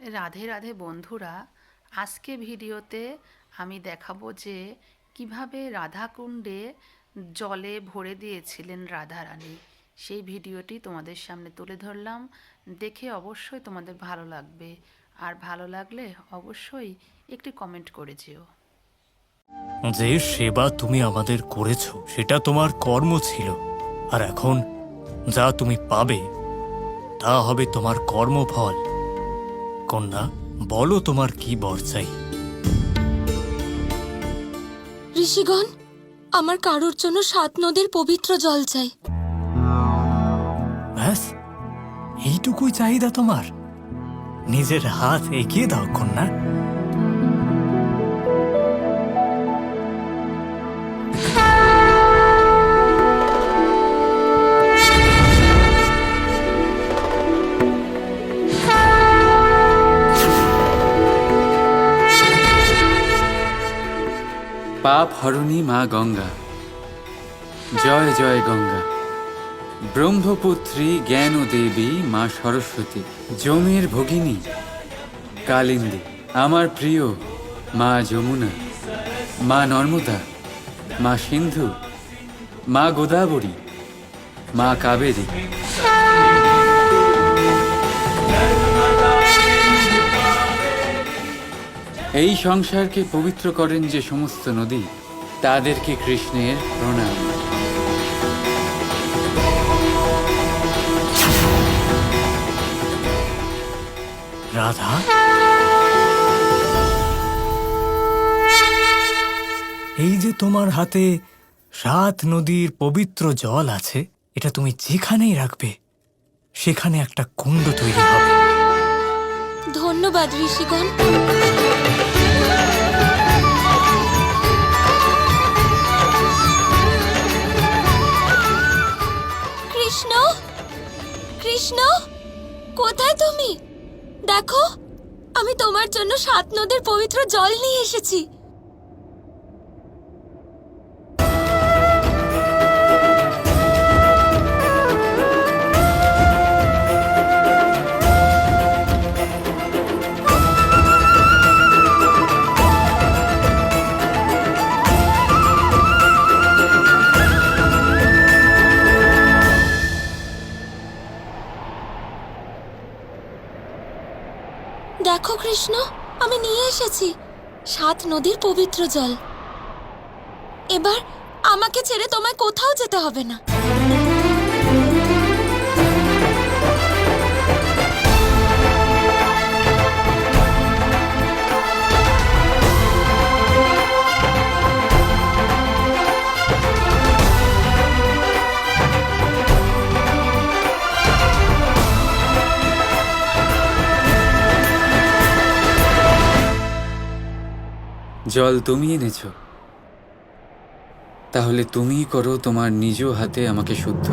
রাধে রাধে বন্ধুরা, আজকে ভিডিওতে আমি দেখাবো যে কীভাবে রাধাকুণ্ডে জলে ভরে দিয়েছিলেন রাধারানী। সেই ভিডিওটি তোমাদের সামনে তুলে ধরলাম। দেখে অবশ্যই তোমাদের ভালো লাগবে। আর ভালো লাগলে অবশ্যই একটি কমেন্ট করে যেও। যে সেবা তুমি আমাদের করেছ, সেটা তোমার কর্ম ছিল। আর এখন যা তুমি পাবে, তা হবে তোমার কর্মফল। কন্যা বলো তোমার কি বর চাই? ঋষিগণ আমার কারোর জন্য সাত নদীর পবিত্র জল চাই। ব্যাস এইটুকুই চাহিদা তোমার। নিজের হাত এগিয়ে দাও কন্যা। পাপ হরণী মা গঙ্গা। জয় জয় গঙ্গা। ব্রহ্মপুত্রী জ্ঞান দেবী মা সরস্বতী জমির ভগিনী কালিন্দী, আমার প্রিয় মা যমুনা, মা নর্মদা, মা সিন্ধু, মা গোদাবরী, মা কাবেরী। এই সংসারকে পবিত্র করেন যে সমস্ত নদী তাদেরকে কৃষ্ণের প্রণাম। রাধা? এই যে তোমার হাতে সাত নদীর পবিত্র জল আছে এটা তুমি যেখানেই রাখবে সেখানে একটা কুণ্ড তৈরি হবে। ধন্যবাদ ঋষিগণ। কৃষ্ণ? কৃষ্ণ? কোথায় তুমি? দেখো আমি তোমার জন্য সাত নদীর পবিত্র জল নিয়ে এসেছি। দেখো কৃষ্ণ, আমি নিয়ে এসেছি। সাত নদীর পবিত্র জল। এবার আমাকে ছেড়ে তোমায় কোথাও যেতে হবে না। জল তুমি এনেছ তাহলে তুমিই করো তোমার নিজ হাতে আমাকে শুদ্ধ।